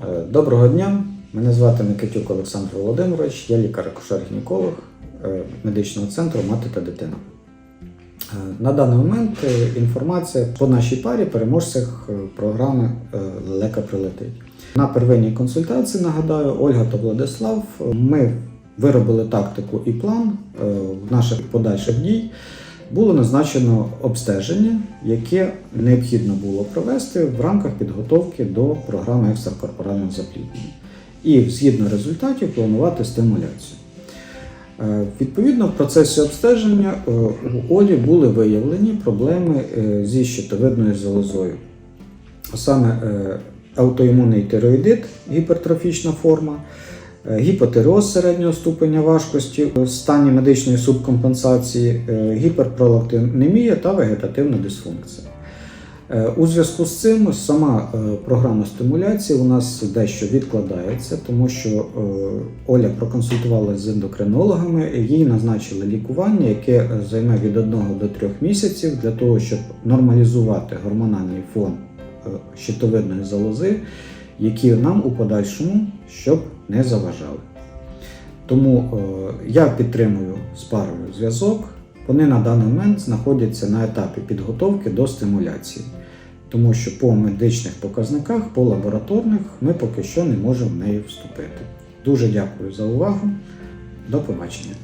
Е, Доброго дня, мене звати Никитюк Олександр Володимирович, я лікар-акушер-гінеколог е, медичного центру Мати та дитина. Е, На даний момент інформація по нашій парі переможцях програми Лелека прилетить. На первинній консультації, нагадаю, Ольга та Владислав, ми виробили тактику і план наших подальших дій. Було назначено обстеження, яке необхідно було провести в рамках підготовки до програми екстракорпорального запліднення. І згідно результатів планувати стимуляцію. Е, Відповідно, в процесі обстеження е, у Олі були виявлені проблеми е, зі щитовидною залозою. Саме аутоімунний тироїдит, гіпертрофічна форма, е, гіпотиреоз середнього ступеня важкості в стані медичної субкомпенсації, е, гіперпролактинемія та вегетативна дисфункція. Е, У зв'язку з цим сама програма стимуляції у нас дещо відкладається, тому що Оля проконсультувалася з ендокринологами, їй назначили лікування, яке займе від 1 до 3 місяців для того, щоб нормалізувати гормональний фон щитовидної залози, які нам у подальшому щоб не заважали. Тому е, я підтримую з парою зв'язок. Вони на даний момент знаходяться на етапі підготовки до стимуляції, тому що по медичних показниках, по лабораторних, ми поки що не можемо в неї вступити. Дуже дякую за увагу. До побачення.